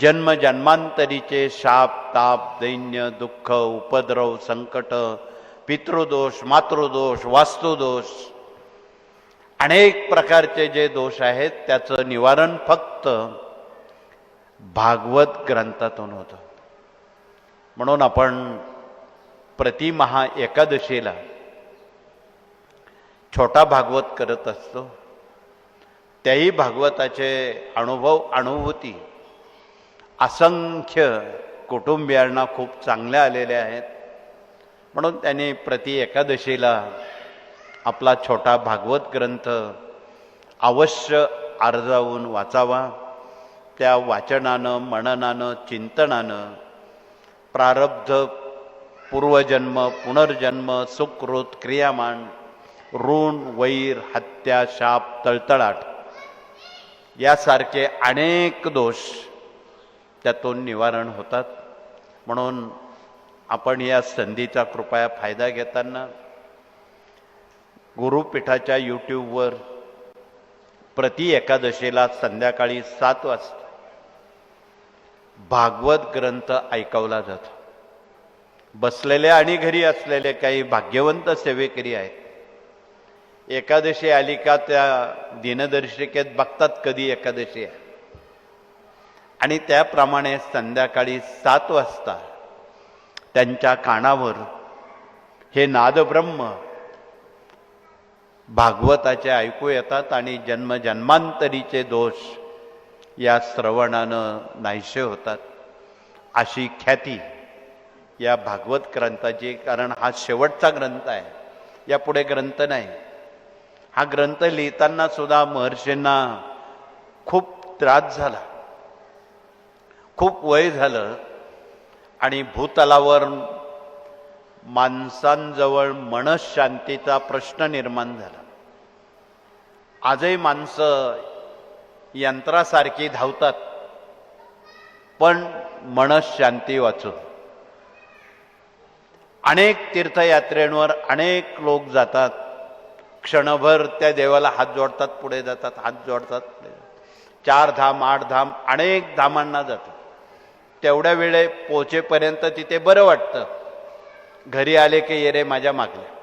जन्म जन्मांतरीचे शाप ताप दैन्य दुःख उपद्रव संकट पितृदोष मातृदोष वास्तुदोष अनेक प्रकारचे जे दोष आहेत त्याचं निवारण फक्त भागवत ग्रंथातून होतं. म्हणून आपण प्रतिमहा एकादशीला छोटा भागवत करत असतो. त्याही भागवताचे अनुभव अनुभूती असंख्य कुटुंबियांना खूप चांगल्या आलेल्या आहेत. म्हणून त्यांनी प्रति एकादशीला आपला छोटा भागवत ग्रंथ अवश्य अर्जावून वाचावा. त्या वाचनानं मननानं चिंतनानं प्रारब्ध पूर्वजन्म पुनर्जन्म सुकृत क्रियामान ऋण वैर हत्या शाप तळतळाट यासारखे अनेक दोष त्यातून निवारण होतात. म्हणून आपण या संधीचा कृपया फायदा घेताना गुरुपीठाच्या यूट्यूबवर प्रति एकादशीला संध्याकाळी सात वाजता भागवत ग्रंथ ऐकवला जातो. बसलेले आणि घरी असलेले काही भाग्यवंत सेवेकरी आहेत. एकादशी आली का त्या दिनदर्शिकेत बघतात कधी एकादशी आहे. आणि त्याप्रमाणे संध्याकाळी सात वाजता त्यांच्या कानावर हे नादब्रह्म भागवताचे ऐकू येतात आणि जन्मजन्मांतरीचे दोष या श्रवणानं नाहीसे होतात. अशी ख्याती या भागवत ग्रंथाची कारण हा शेवटचा ग्रंथ आहे. यापुढे ग्रंथ नाही. हा ग्रंथ लिहिताना सुद्धा महर्षींना खूप त्रास झाला. खूप वय झालं आणि भूतलावर माणसांजवळ मनशांतीचा प्रश्न निर्माण झाला. आजही माणसं यंत्रासारखी धावतात पण मनशांती वाचून. अनेक तीर्थयात्रेंवर अनेक लोक जातात क्षणभर त्या देवाला हात जोडतात पुढे जातात हात जोडतात पुढे चार धाम आठ धाम अनेक धामांना जातात. तेवढ्या वेळे पोचेपर्यंत तिथे बरं वाटतं. घरी आले की येरे माझ्या मागल्या.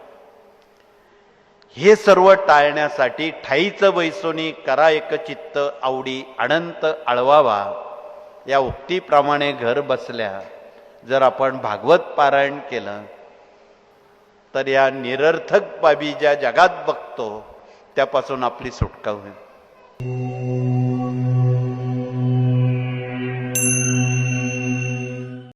हे सर्व टाळण्यासाठी ठाईचं बैसोनी करा एक चित्त आवडी अनंत आळवावा. या उक्तीप्रमाणे घर बसल्या. जर आपण भागवत पारायण केलं तर या निरर्थक बाबी ज्या जगात बघतो त्यापासून आपली सुटका होईल.